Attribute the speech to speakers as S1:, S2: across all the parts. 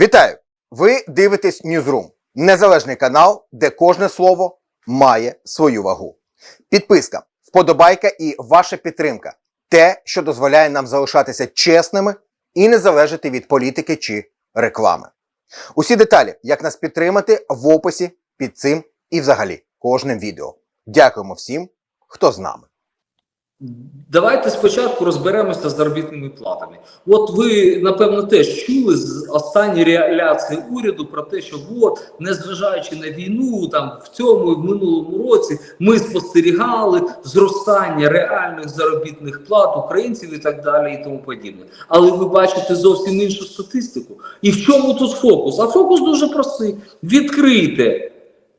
S1: Вітаю! Ви дивитесь Newsroom – незалежний канал, де кожне слово має свою вагу. Підписка, вподобайка і ваша підтримка те, що дозволяє нам залишатися чесними і не залежати від політики чи реклами. Усі деталі, як нас підтримати, в описі під цим і взагалі кожним відео. Дякуємо всім, хто з нами.
S2: Давайте спочатку розберемося з заробітними платами. От ви напевно теж чули з останні реаляції уряду про те, що от, незважаючи на війну, там в цьому і в минулому році ми спостерігали зростання реальних заробітних плат українців і так далі, і тому подібне. Але ви бачите зовсім іншу статистику. І в чому тут фокус? А фокус дуже простий: відкрийте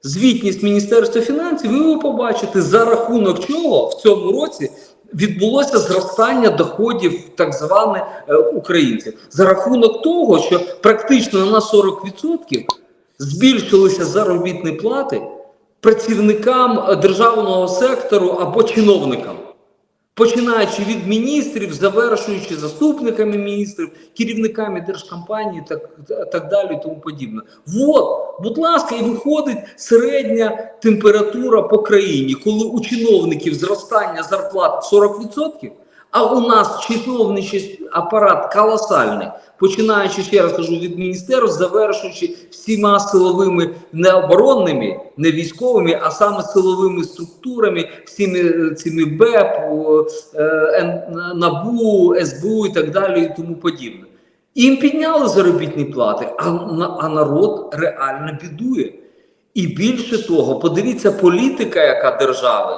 S2: звітність Міністерства фінансів, і ви побачите, за рахунок чого в цьому році відбулося зростання доходів так званих е, українців. За рахунок того, що практично на 40% збільшилися заробітні плати працівникам державного сектору або чиновникам. Починаючи від міністрів, завершуючи заступниками міністрів, керівниками держкомпанії, так так далі, тому подібне. Вот, будь ласка, і виходить середня температура по країні, коли у чиновників зростання зарплат 40%, а у нас чиновничий апарат колосальний, починаючи ще раз кажу від міністерств, завершуючи всіма силовими не оборонними, не військовими, а саме силовими структурами, всіми е, цими БЕП, е, НАБУ, СБУ і так далі, і тому подібне. Їм підняли заробітні плати, а, а народ реально бідує. І більше того, подивіться, політика, яка держави.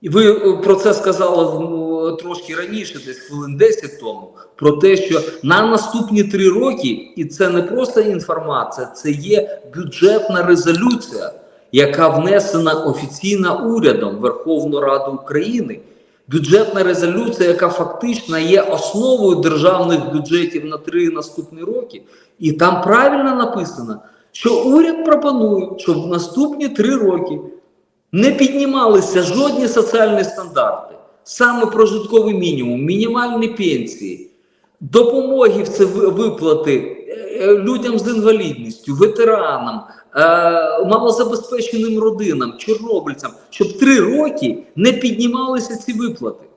S2: І ви е, про це сказали ну, трошки раніше, десь хвилин 10 тому, про те, що на наступні три роки, і це не просто інформація, це є бюджетна резолюція, яка внесена офіційно урядом Верховної Ради України. Бюджетна резолюція, яка фактично є основою державних бюджетів на три наступні роки, і там правильно написано, що уряд пропонує, щоб в наступні три роки не піднімалися жодні соціальні стандарти, саме прожитковий мінімум, мінімальні пенсії, допомоги в це виплати е, е, людям з інвалідністю, ветеранам, е, малозабезпеченим родинам, чорнобильцям, щоб три роки не піднімалися ці виплати.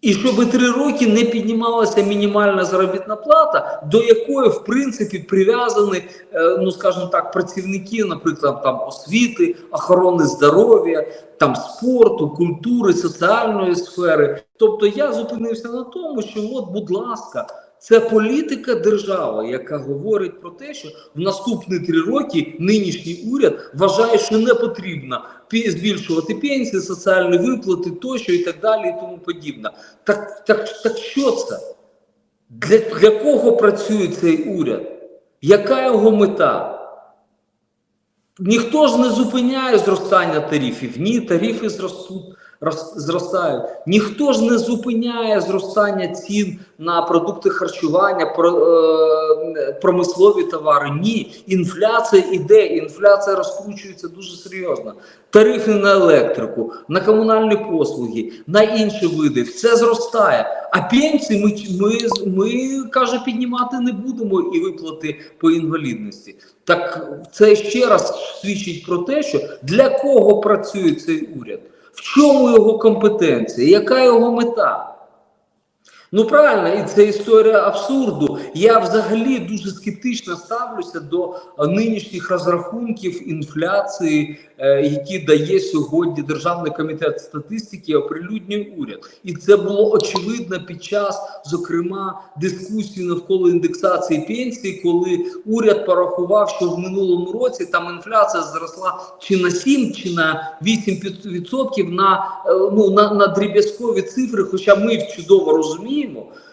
S2: І щоб три роки не піднімалася мінімальна заробітна плата, до якої в принципі прив'язані, е, ну скажімо так, працівники, наприклад, там освіти, охорони здоров'я, там спорту, культури, соціальної сфери. Тобто я зупинився на тому, що от, будь ласка, це політика держави, яка говорить про те, що в наступні три роки нинішній уряд вважає, що не потрібно збільшувати пенсії, соціальні виплати тощо і так далі, і тому подібне. Так, так, так що це? Для, для кого працює цей уряд? Яка його мета? Ніхто ж не зупиняє зростання тарифів. Ні, тарифи зростуть, рос- зростають. Ніхто ж не зупиняє зростання цін на продукти харчування, е, промислові товари. Ні, інфляція іде, інфляція розкручується дуже серйозно. Тарифи на електрику, на комунальні послуги, на інші види, все зростає. А пенсії ми, ми, ми каже, піднімати не будемо і виплати по інвалідності. Так це ще раз свідчить про те, що для кого працює цей уряд, в чому його компетенція, яка його мета. Ну правильно, і це історія абсурду. Я взагалі дуже скептично ставлюся до е, нинішніх розрахунків інфляції, е, які дає сьогодні Державний комітет статистики, оприлюднює уряд. І це було очевидно під час, зокрема, дискусії навколо індексації пенсії, коли уряд порахував, що в минулому році там інфляція зросла чи на 7, чи на 8% на, е, ну, на, на дріб'язкові цифри. Хоча ми чудово розуміємо,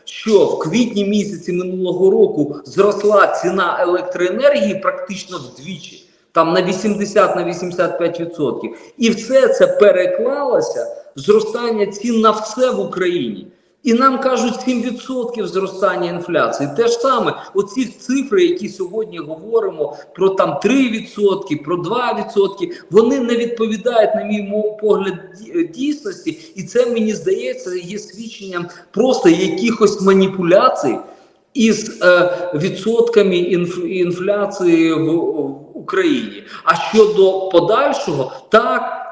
S2: що в квітні місяці минулого року зросла ціна електроенергії практично вдвічі. Там на 80 на 85%. І все це переклалося зростання цін на все в Україні. І нам кажуть 7% зростання інфляції. Те ж саме, оці цифри, які сьогодні говоримо про там 3%, про 2%, вони не відповідають, на мій погляд, дійсності, і це мені здається є свідченням просто якихось маніпуляцій із е, відсотками інф, інфляції в, в Україні. А щодо подальшого, так.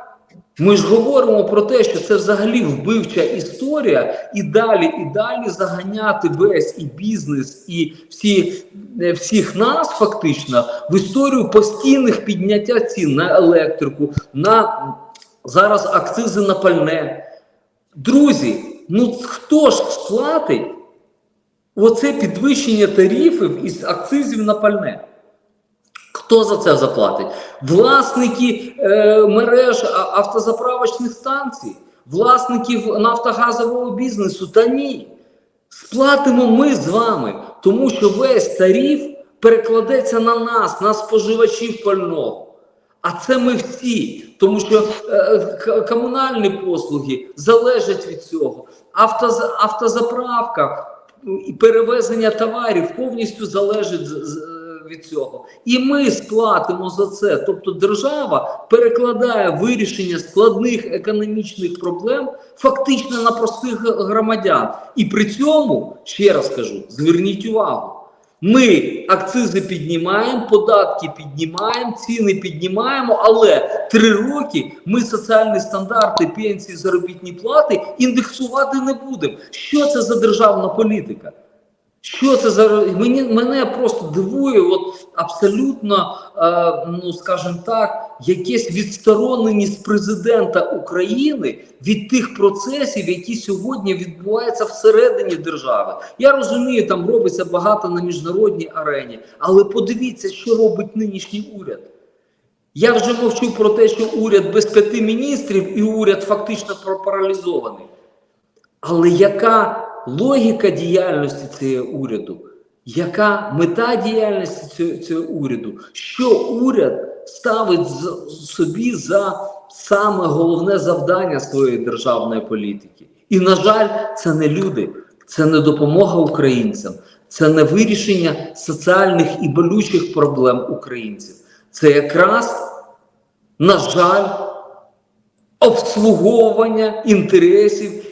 S2: Ми ж говоримо про те, що це взагалі вбивча історія, і далі і далі заганяти весь і бізнес, і всі, е, всіх нас фактично в історію постійних підняття цін на електрику, на зараз акцизи на пальне. Друзі, ну хто ж сплатить оце підвищення тарифів із акцизів на пальне? Хто за це заплатить? Власники е, мереж автозаправочних станцій, власників нафтогазового бізнесу. Та ні. Сплатимо ми з вами, тому що весь тариф перекладеться на нас, на споживачів пального. А це ми всі, тому що е, комунальні послуги залежать від цього. Автоз, автозаправка і перевезення товарів повністю залежить від цього. І ми сплатимо за це. Тобто держава перекладає вирішення складних економічних проблем фактично на простих громадян. І при цьому, ще раз кажу, зверніть увагу. Ми акцизи піднімаємо, податки піднімаємо, ціни піднімаємо, але три роки ми соціальні стандарти, пенсії, заробітні плати індексувати не будемо. Що це за державна політика? Що це за мені мене просто дивує, от абсолютно, е, ну скажімо так, якесь відстороненість президента України від тих процесів, які сьогодні відбуваються всередині держави. Я розумію, там робиться багато на міжнародній арені, але подивіться, що робить нинішній уряд. Я вже мовчу про те, що уряд без п'яти міністрів і уряд фактично паралізований. Але яка логіка діяльності цього уряду? Яка мета діяльності цього, цього уряду? Що уряд ставить собі за саме головне завдання своєї державної політики? І, на жаль, це не люди, це не допомога українцям, це не вирішення соціальних і болючих проблем українців. Це якраз, на жаль, обслуговування інтересів